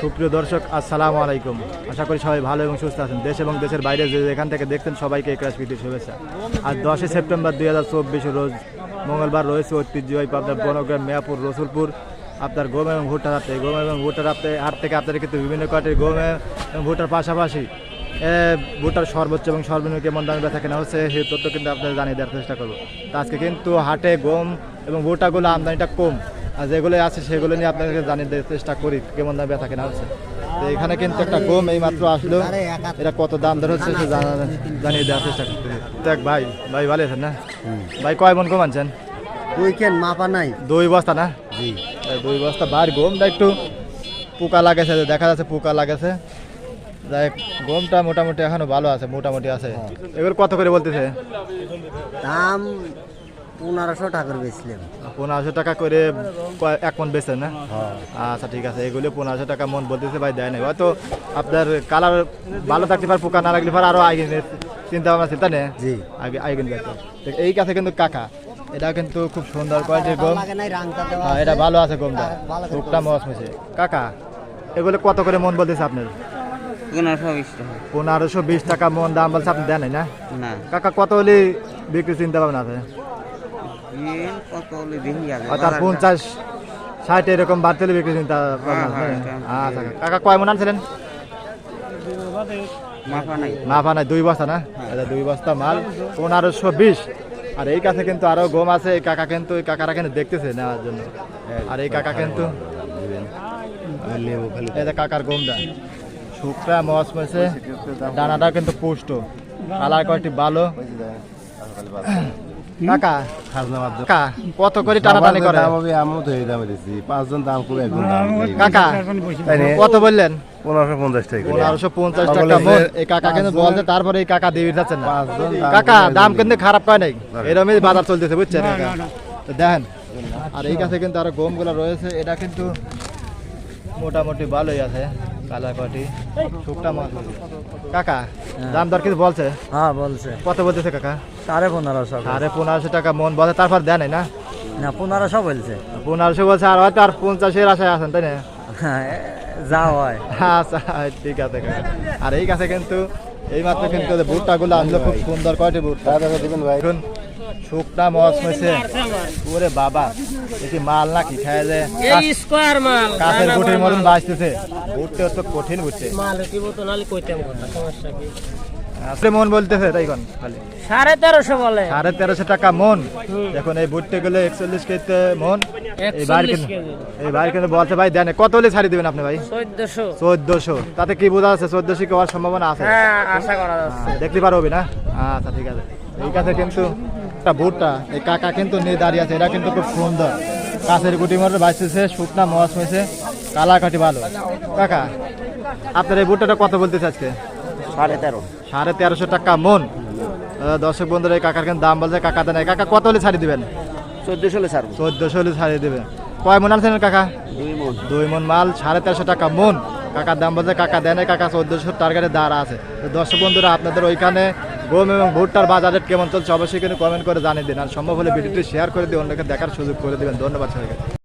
সুপ্রিয় দর্শক আসসালামু আলাইকুম। আশা করি সবাই ভালো এবং সুস্থ আছেন। দেশ এবং দেশের বাইরে যে যেখান থেকে দেখছেন সবাইকে ক্রাশ প্রীতি শুভেচ্ছা। আজ দশই সেপ্টেম্বর দুই হাজার চব্বিশ রোজ মঙ্গলবার রয়েছে ঐতিহ্যবাহী আপনার বনগ্রাম মেয়াপুর রসুলপুর। আপনার গম এবং ভুট্টার হাতে গম এবং ভুট্টার হাতে হাট থেকে আপনাদের কিন্তু বিভিন্ন কোয়ালিটির গম এবং ভুট্টার পাশাপাশি এ, ভুট্টার সর্বোচ্চ এবং সর্বনিম্ন কেমন দামে বেচা কেনা হচ্ছে সেই তথ্য কিন্তু আপনাদের জানিয়ে দেওয়ার চেষ্টা করব। আজকে কিন্তু হাটে গম এবং ভুট্টাগুলো আমদানিটা কম। আর যেগুলো আছে সেগুলো নিয়ে আপনাদেরকে জানিয়ে দেওয়ার চেষ্টা করি কেমন দামে বেচা কেনা হচ্ছে। তো এখানে কিন্তু একটা গম এই মাত্র আসলো। এটা কত দাম ধর হচ্ছে সে জানিয়ে দেওয়ার চেষ্টা করতে দেখ ভাই ভাই ভালো আছেন না? ভাই কয় মন গম আনছেন? উইকেন্ড মাপা নাই। দুই বস্তা না? জি। দুই বস্তা বার গমটা একটু পোকা লাগেছে দেখা যাচ্ছে পোকা লাগেছে যাই গমটা মোটামুটি এখনও ভালো আছে মোটামুটি আছে। এগুলো কত করে বলতেছে? দাম পনেরোশো টাকার বেচলাম। পনেরোশো টাকা করে এক মন বেচছেন না? আচ্ছা ঠিক আছে। এগুলো পনেরোশো টাকা মন বলতেছে ভাই দেয় নাই। হয়তো আপনার কালার ভালো থাকতে পারে পোকা না লাগলে পারে আরও আগে চিন্তা ভাবনা চিন্তা নেই জি। আগে কিন্তু এই কাছে কিন্তু কাকা। এটা কিন্তু খুব সুন্দর কোয়ালিটির গম। হ্যাঁ এটা ভালো আছে গমটা। টুকটা মস মেছে কাকা এগুলো কত করে মন বলতেছে আপনার? পনেরোশো বিশ টাকা। মন দাম বলছে আপনি দেন না? না। কাকা কত হলে বিক্রি চিন্তা ভাবনা আছে বিল কত হলে দেখি আগে অর্থাৎ পঞ্চাশ ষাট এরকম বাড়তে বিক্রি চিন্তা ভাবনা আছে হ্যাঁ, হ্যাঁ, আচ্ছা কাকা কয় মন আনছিলেন? মাফা নাই। দুই বস্তা না? হ্যাঁ। এটা দুই বস্তা মাল পনেরোশো বিশ। আর এই কাছে কিন্তু আরও গম আছে এই কাকা কিন্তু এই কাকারা কিন্তু দেখতেছে নেওয়ার জন্য। আর এই কাকা কিন্তু এটা কাকার গমটা। শুকরা মস মেছে দানাটা কিন্তু পুষ্ট। কালার কয়েকটি ভালো। কাকা? কাকা কত করে টানাটানি করে? দাম হবে আমিও তো এই দামে দিচ্ছি পাঁচজন দাম করে একজন দাম কাকা কত বললেন? পনেরোশো পঞ্চাশ টাকা পনেরোশো পঞ্চাশ টাকা মন এই কাকা কিন্তু বলছে তারপরে এই কাকা যাচ্ছেন না। কাকা দাম কিন্তু খারাপ কয় নাই? এরকমই বাজার চলতেছে বুঝছেন? তো দেখেন আর এই কাছে কিন্তু আরও গমগুলা রয়েছে। এটা কিন্তু মোটামুটি ভালোই আছে কালা কটি শুকটা মাছ। কাকা দাম দর কিন্তু বলছে? হ্যাঁ বলছে। কত বলতেছে কাকা? সাড়ে পনেরোশো। সাড়ে পনেরোশো টাকা মন বলছে তারপর দেয় নাই না? না পনেরোশো বলছে। পনেরোশো বলছে আর হয়তো আর পঞ্চাশের আশায় আছেন তাই না? যা হয়। আচ্ছা ঠিক আছে আর এই কাছে কিন্তু এই মাত্র কিন্তু ভুট্টা গুলো আনলো খুব সুন্দর কয়টি ভুট্টা? দাদা দিবেন ভাই। এখন শুকনা মস মেছে ওরে বাবা এটি মাল না কি খায় যে এই স্কোয়ার মাল। কাঠের গুটির মতন বাঁচতেছে। ভুট্টে কঠিন ভুট্টে মাল তো নালে কইতাম কথা সমস্যা কি? আসলে মন বলতেছে তাই কোন? খালি। সাড়ে তেরোশো বলে। সাড়ে তেরোশো টাকা মন। দেখুন এই ভুট্টে গুলো একচল্লিশ কেজিতে মন। এই বাইর 41 কিন্তু এই কিন্তু বলছে ভাই দেন কত হলে ছাড়ি দিবেন আপনি ভাই? চোদ্দশো। চোদ্দশো। তাতে কি বোঝা আছে চোদ্দশো কি হওয়ার সম্ভাবনা আছে? হ্যাঁ আশা করা যাচ্ছে। দেখতে পারবি না? আচ্ছা ঠিক আছে। এই কাছে কিন্তু একটা ভুট্টা এই কাকা কিন্তু নিয়ে দাঁড়িয়ে আছে এটা কিন্তু খুব সুন্দর। কাছের গুটি মরে বাঁচতেছে শুকনা মাছ হয়েছে। কালা কাটি ভালো। কাকা আপনার এই ভুট্টাটা কত বলতে আজকে? সাড়ে তেরো। সাড়ে তেরোশো টাকা মন। দর্শক বন্ধুরা এই কাকার কিন্তু দাম বলছে কাকা দেন কাকা কত হলে ছাড়ি দিবেন? চোদ্দশো হলে ছাড়বো। চোদ্দশো হলে ছাড়িয়ে দেবেন কয় মন আনছেন কাকা? দুই মন। দুই মন মাল সাড়ে তেরোশো টাকা মন। কাকার দাম বলছে কাকা দেন কাকা চোদ্দশো টার্গেটে দাঁড়া আছে। তো দর্শক বন্ধুরা আপনাদের ওইখানে গম এবং ভুট্টার বাজার রেট কেমন চলছে অবশ্যই কিন্তু কমেন্ট করে জানিয়ে দিন। আর সম্ভব হলে ভিডিওটি শেয়ার করে দিয়ে অন্যকে দেখার সুযোগ করে দেবেন। ধন্যবাদ সবাইকে।